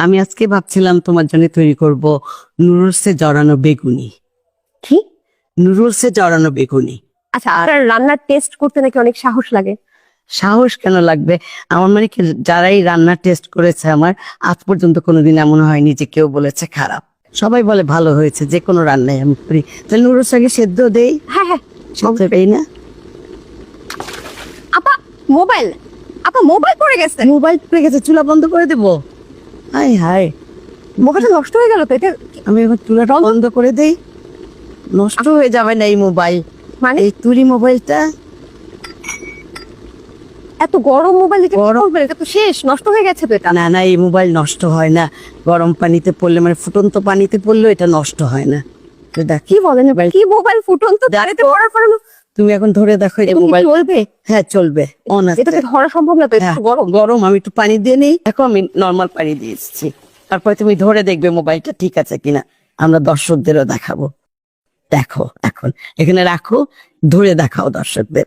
আমি আজকে ভাবছিলাম তোমার জন্য তৈরি করব নুডলসে জড়ানো বেগুনি। কি? নুডলসে জড়ানো বেগুনি। আচ্ছা আর রান্নার টেস্ট করতে নাকি অনেক সাহস লাগে? সাহস কেন লাগবে? আমার মানে কি যারাই রান্না টেস্ট করেছে আমার আজ পর্যন্ত কোনোদিন এমন হয়নি যে কেউ বলেছে খারাপ। সবাই বলে ভালো হয়েছে যে কোনো রান্নায় আমি করি। তাহলে নুডলস আগে সেদ্ধ দেই। হ্যাঁ হ্যাঁ। সেদ্ধ দেই না? আপা মোবাইল। আপা মোবাইল পড়ে গেছে। মোবাইল পড়ে গেছে চুলা বন্ধ করে দেবো? হাই হাই। মোবাইলটা নষ্ট হয়ে গেল তো এটা আমি এখন চুলাটা বন্ধ করে দেই। নষ্ট হয়ে যাবে না এই মোবাইল। মানে? এই তুরি মোবাইলটা। এত গরম মোবাইল গরম। এটা তো শেষ নষ্ট হয়ে গেছে তো এটা। না না এই মোবাইল নষ্ট হয় না। গরম পানিতে পড়লে মানে ফুটন্ত পানিতে পড়লেও এটা নষ্ট হয় না। কি বলেন? কি মোবাইল ফুটন্ত দাঁড়িতে পড়ার পরে তুমি এখন ধরে দেখো মোবাইল চলবে? হ্যাঁ চলবে অন এটা ধরা সম্ভব না তো হ্যাঁ, গরম। গরম আমি একটু পানি দিয়ে নেই। দেখো আমি নর্মাল পানি দিয়ে এসেছি। তারপরে তুমি ধরে দেখবে মোবাইলটা ঠিক আছে কিনা। আমরা দর্শকদেরও দেখাবো। দেখো এখন এখানে রাখো ধরে দেখাও দর্শকদের।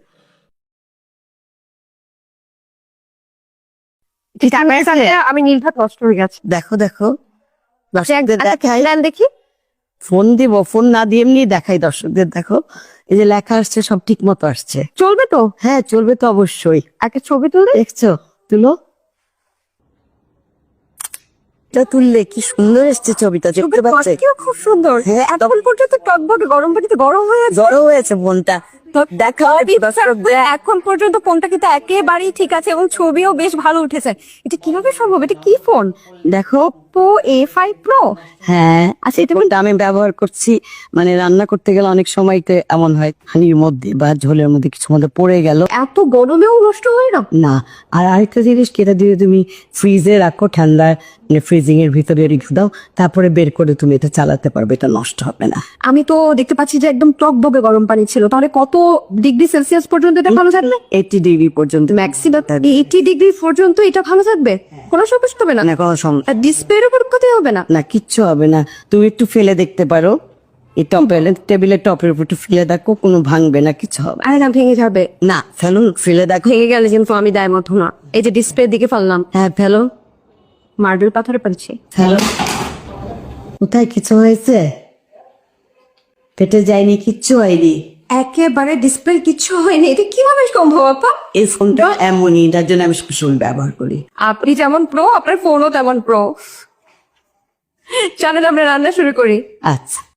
আমি নির্ঘাত নষ্ট হয়ে গেছে। দেখো দেখো দর্শকদের আচ্ছা, দেখাই। দেখি। ফোন দিব ফোন না দিয়ে এমনি দেখাই দর্শকদের দেখো। এই যে লেখা আসছে সব ঠিক মতো আসছে। চলবে তো? হ্যাঁ চলবে তো অবশ্যই। একটা ছবি তুলে দেখছ? তুলো। এটা তুললে কি সুন্দর এসছে ছবিটা দেখতে পাচ্ছে খুব সুন্দর। হ্যাঁ, এখন পর্যন্ত টকবক গরম পানিতে গরম হয়ে গরম হয়েছে ফোনটা। দেখা এখন পর্যন্ত ফোনটা কিন্তু একেবারেই ঠিক আছে এবং ছবিও বেশ ভালো উঠেছে। এটা কীভাবে সম্ভব? এটা কি ফোন দেখো পো এ ফাইভ প্রো হ্যাঁ আচ্ছা এটা আমি ব্যবহার করছি। মানে রান্না করতে গেলে অনেক সময় তো এমন হয় পানির মধ্যে বা ঝোলের মধ্যে কিছু মধ্যে পড়ে গেল। এত গরমেও নষ্ট হয় না? না আর আরেকটা জিনিস কি এটা দিয়ে তুমি ফ্রিজে রাখো ঠান্ডা ফ্রিজিং এর ভিতরে রেখে দাও তারপরে বের করে তুমি এটা চালাতে পারবে এটা নষ্ট হবে না। আমি তো দেখতে পাচ্ছি যে একদম টকববে গরম পানি ছিল তাহলে কত ডিগ্রি সেলসিয়াস পর্যন্ত এটা ভালো থাকবে? এইটি ডিগ্রি পর্যন্ত। ম্যাক্সিমাম এইটি ডিগ্রি পর্যন্ত এটা ভালো থাকবে? কোনো সমস্যা হবে না? না কোনো সম- আর ডিসপ্লের উপর কোথায় হবে না? না কিচ্ছু হবে না। তুমি একটু ফেলে দেখতে পারো। এই টপে টেবিলের টপের উপর একটু ফেলে দেখো কোনো ভাঙবে না কিছু হবে আরে না ভেঙে যাবে। না ফেলো ফেলে দেখো। ভেঙে গেলে কিন্তু আমি দায় মতো না। এই যে ডিসপ্লের দিকে ফেললাম। হ্যাঁ ফেলো। মার্বেল পাথরে পাচ্ছি ফেলো। কোথায় কিছু হয়েছে? পেটে যায়নি কিচ্ছু হয়নি। একেবারে ডিসপ্লে কিছু হয়নি। এটা কীভাবে সম্ভব আপা? এই ফোনটা এমনই এটার জন্য আমি সবসময় ব্যবহার করি। আপনি যেমন প্রো আপনার ফোনও তেমন প্রো চ্যানেল আমরা রান্না শুরু করি। আচ্ছা।